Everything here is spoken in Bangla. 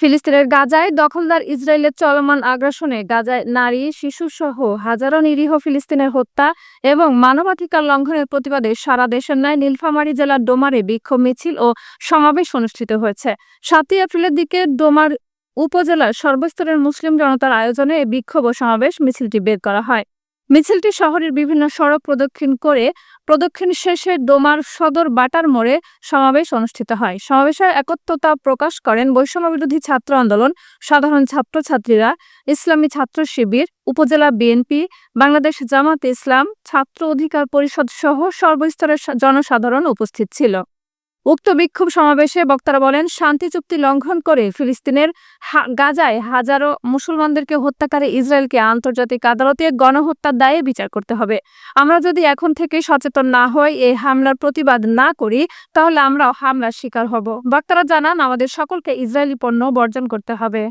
ফিলিস্তিনের গাজায় দখলদার ইসরায়েলের চলমান আগ্রাসনে গাজায় নারী, শিশুসহ হাজারো নিরীহ ফিলিস্তিনের হত্যা এবং মানবাধিকার লঙ্ঘনের প্রতিবাদে সারা দেশের ন্যায় নীলফামারী জেলার ডোমারে বিক্ষোভ মিছিল ও সমাবেশ অনুষ্ঠিত হয়েছে। সাতই এপ্রিলের দিকে ডোমার উপজেলার সর্বস্তরের মুসলিম জনতার আয়োজনে বিক্ষোভ ও সমাবেশ মিছিলটি বের করা হয়। মিছিলটি শহরের বিভিন্ন সড়ক প্রদক্ষিণ করে প্রদক্ষিণ শেষে ডোমার সদর বাটার মোড়ে সমাবেশ অনুষ্ঠিত হয়। সমাবেশে একত্রতা প্রকাশ করেন বৈষম্য বিরোধী ছাত্র আন্দোলন, সাধারণ ছাত্রছাত্রীরা, ইসলামী ছাত্র শিবির, উপজেলা বিএনপি, বাংলাদেশ জামাত ইসলাম, ছাত্র অধিকার পরিষদ সহ সর্বস্তরের জনসাধারণ উপস্থিত ছিল। উক্ত বিক্ষোভ সমাবেশে বক্তারা বলেন, শান্তি চুক্তি লঙ্ঘন করে ফিলিস্তিনের গাজায় হাজারো মুসলমানদেরকে হত্যাকারী ইসরায়েলকে আন্তর্জাতিক আদালতে গণহত্যার দায়ে বিচার করতে হবে। আমরা যদি এখন থেকে সচেতন না হই এই হামলার প্রতিবাদ না করি, তাহলে আমরাও হামলার শিকার হব। বক্তারা জানান, আমাদের সকলকে ইসরায়েলি পণ্য বর্জন করতে হবে।